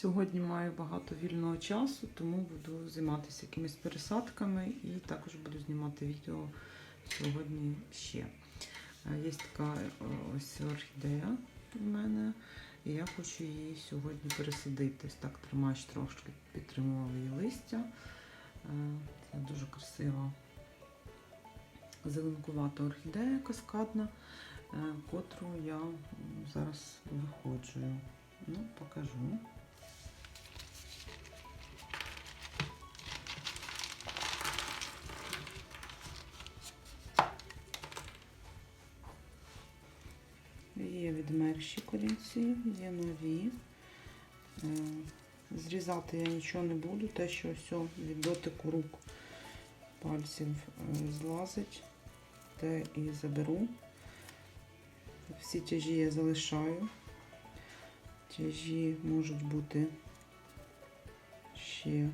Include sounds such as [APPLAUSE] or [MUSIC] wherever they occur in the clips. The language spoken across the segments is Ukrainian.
Сьогодні маю багато вільного часу, тому буду займатися якимись пересадками і також буду знімати відео сьогодні ще. Е, Є така е, ось орхідея в мене, і я хочу її сьогодні пересадити. Ось так тримач трошки підтримувала її листя. Е, Це дуже красива зеленкувата орхідея каскадна, котру я зараз виходжую. Ну, покажу. Є відмерші корінці, є нові. Е, Зрізати я нічого не буду, те, що все від дотику рук пальців е, злазить, те і заберу. Всі тяжі я залишаю. Тяжі можуть бути ще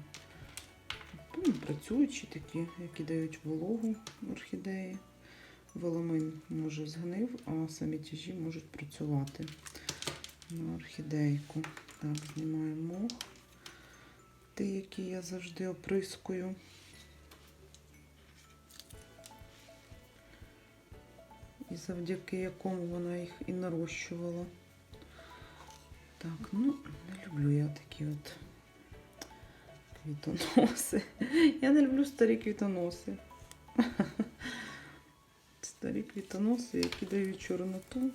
ну, працюючі такі, які дають вологу орхідеї. Веломин може згнив, а самі тяжі можуть працювати на орхідейку. Так, знімаю мох. Ті, які я завжди оприскую. І завдяки якому вона їх і нарощувала. Так, ну, не люблю я такі от квітоноси. [LAUGHS] Я не люблю старі квітоноси. Старі квітоноси, які дають чорноту.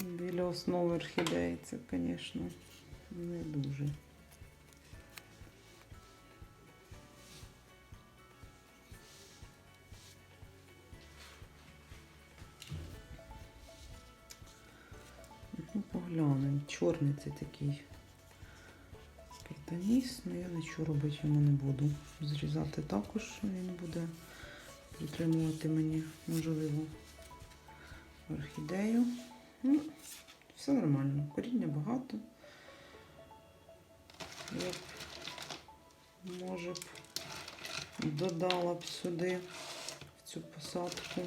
Біля основи орхідеї це, звісно, не дуже. Ну, поглянемо. Чорний це такий квітоніс, але я нічого робити йому не буду. Зрізати також він буде притримувати мені можливо орхідею. Ну, все нормально, коріння багато. Я б, може б додала б сюди в цю посадку.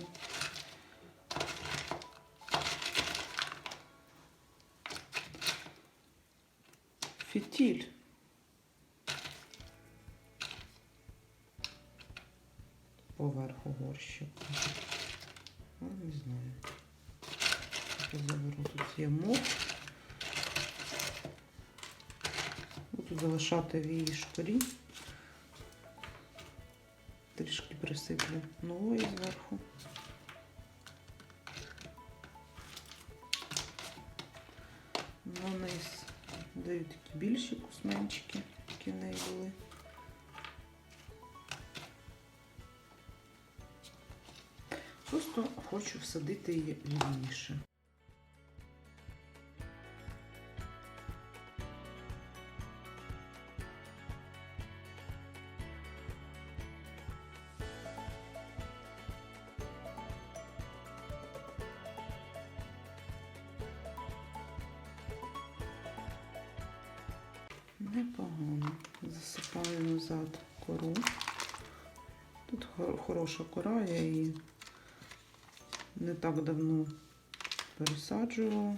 Фітіль. Поверху горщику. Ну, не знаю. Заберу тут є мох. Буду залишати в її шкурі. Трішки присиплю нової зверху. На низ даю такі більші кусменчики, які в неї були. Просто хочу всадити її рівніше. Непогано. Засипаю назад кору. Тут хороша кора, я її не так давно пересаджувала.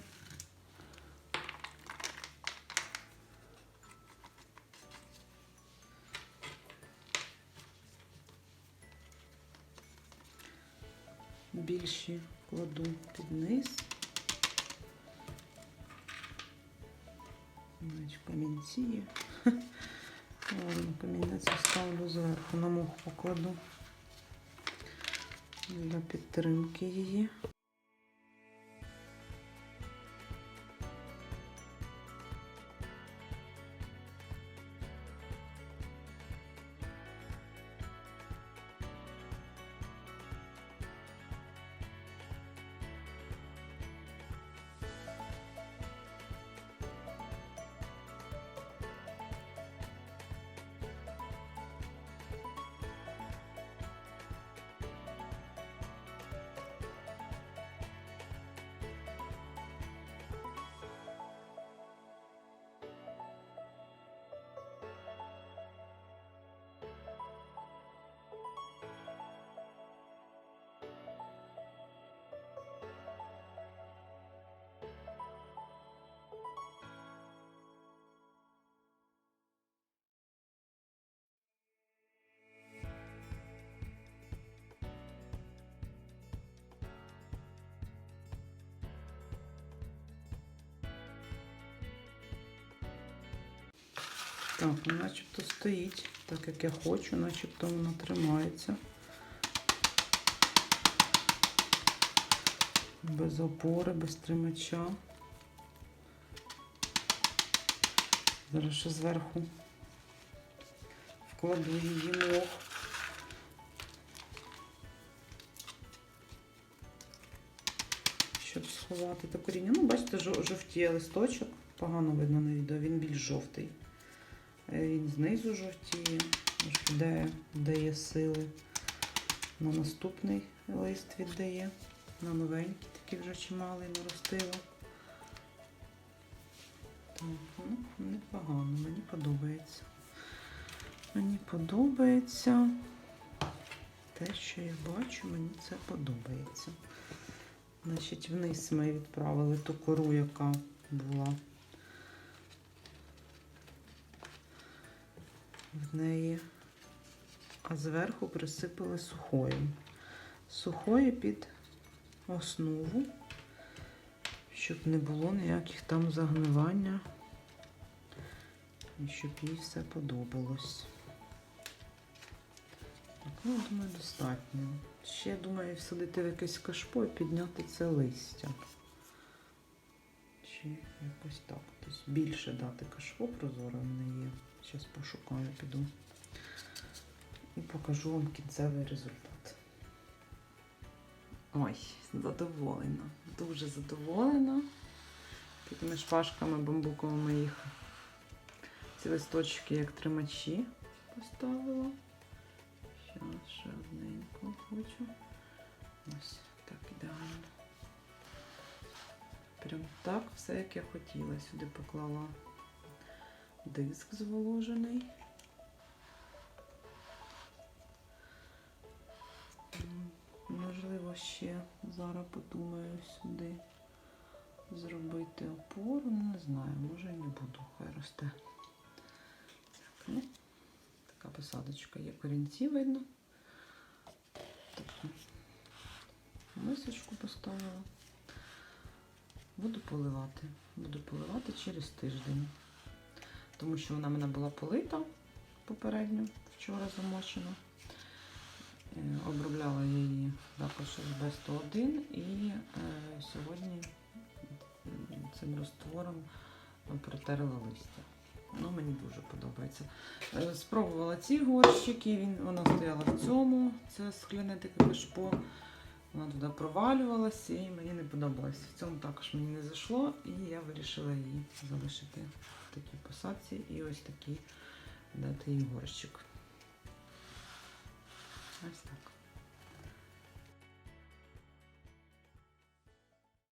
Більші кладу під низ. Камінці є. [LAUGHS] Камінець ставлю зверху, на мох покладу для підтримки її. Так, ну, начебто стоїть, так як я хочу, начебто вона тримається. Без опори, без тримача. Зараз ще зверху вкладу її мох. Щоб сховати те коріння. Ну, бачите, жовтіє листочок. Погано видно на відео, він більш жовтий. Е, Він знизу жовтіє, аж віддає, дає сили. На наступний лист віддає. На новенький такий вже чималий наростило. Так, ну, непогано, мені подобається. Мені подобається. Те, що я бачу, мені це подобається. Значить, вниз ми відправили ту кору, яка була в неї, а зверху присипали сухою. Сухою під основу, щоб не було ніяких там загнивання і щоб їй все подобалось. Так, ну, думаю, достатньо. Ще думаю всадити в якесь кашпо і підняти це листя. Чи якось так. Тобто більше дати кашпо прозоре в є. Зараз пошукаю, піду. І покажу вам кінцевий результат. Ой, задоволена. Дуже задоволена. Такими шпажками бамбуковими їх. Ці листочки як тримачі поставила. Зараз ще одненьку хочу. Ось так ідеально. Прям так, все як я хотіла. Сюди поклала диск зволожений. Можливо, ще зараз подумаю сюди зробити опору. Ну, Не знаю, може і не буду, хай росте. Так, ну, така посадочка є корінці видно. Таку мисочку поставила. Буду поливати. Буду поливати через тиждень. Тому що вона в мене була полита попередньо, вчора замочена. Е, Обробляла її також СБ-101 і е, сьогодні цим розтвором протерла листя. Ну, мені дуже подобається. Е, Спробувала ці горщики, вона стояла в цьому, це скляне таке кашпо. Вона туди провалювалася і мені не подобалось. В цьому також мені не зайшло, і я вирішила її залишити в такій посадці і ось такий дати їй горщик. Ось так.